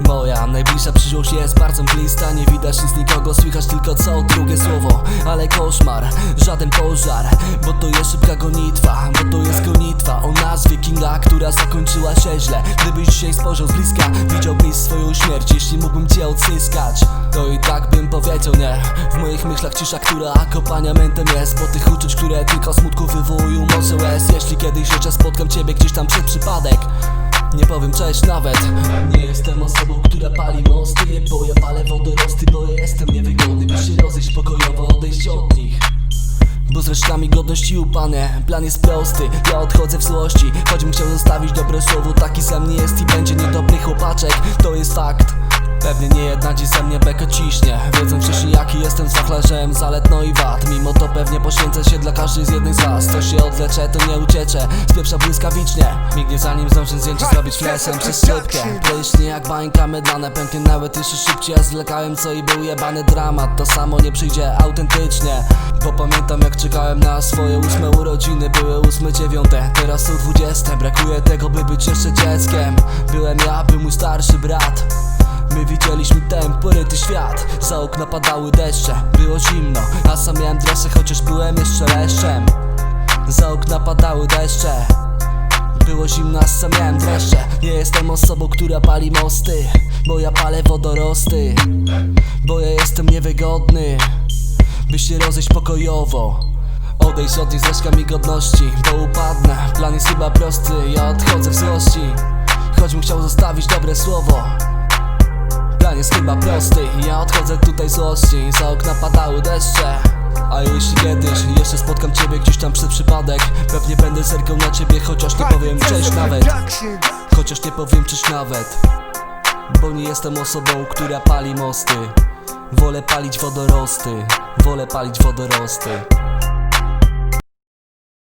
Moja najbliższa przyszłość jest bardzo mglista Nie widać nic nikogo, słychać tylko co drugie słowo. Ale koszmar, żaden pożar Bo to jest szybka gonitwa Bo to jest gonitwa o nazwie Kinga Która zakończyła się źle. Gdybyś dzisiaj spojrzał z bliska Widziałbyś swoją śmierć Jeśli mógłbym cię odzyskać. To i tak bym powiedział nie. W moich myślach cisza, która akompaniamentem jest Bo tych uczuć, które tylko smutku wywołują moce łez. Jeśli kiedyś jeszcze spotkam ciebie gdzieś tam przez przypadek nie powiem cześć nawet. Nie jestem osobą, która pali mosty. Bo ja palę wodorosty, bo jestem niewygodny By się rozejść pokojowo, odejść od nich. Bo z resztami godności upane. Plan jest prosty, ja odchodzę w złości. Choćbym chciał zostawić dobre słowo Taki ze mnie jest i będzie niedobry chłopaczek. To jest fakt Pewnie nie jedna dziś ze mnie beka ciśnie. Wiedząc wcześniej jaki jestem z wachlarzem zalet no i wad. Mimo to pewnie poświęcę się dla każdej z jednej z was. To się odleczę, to nie ucieczę. Z pieprza błyskawicznie Mignie zanim zdążę zdjęcie zrobić fleszem przez szybkę Prysznie jak bańka mydlane Pęknie nawet jeszcze szybciej. Ja zlekałem co i był jebany dramat. To samo nie przyjdzie autentycznie. Bo pamiętam jak czekałem na swoje ósme urodziny. Były ósme, dziewiąte, teraz są dwudzieste. Brakuje tego by być jeszcze dzieckiem. Byłem ja, był mój starszy brat widzieliśmy ten poryty świat. Za okna padały deszcze, było zimno. A sam miałem dresy, chociaż byłem jeszcze leszczem. Za okna padały deszcze. Było zimno, a sam miałem dreszcze. Nie jestem osobą, która pali mosty Bo ja palę wodorosty. Bo ja jestem niewygodny By się rozejść pokojowo. Odejść od nich z resztkami godności Bo upadnę, plan jest chyba prosty Ja odchodzę w złości. Choćbym chciał zostawić dobre słowo Plan jest chyba prosty Ja odchodzę tutaj złości Za okna padały deszcze. A jeśli kiedyś jeszcze spotkam ciebie gdzieś tam przez przypadek Pewnie będę zerkał na ciebie Chociaż nie powiem cześć nawet. Chociaż nie powiem cześć nawet Bo nie jestem osobą, która pali mosty. Wolę palić wodorosty Wolę palić wodorosty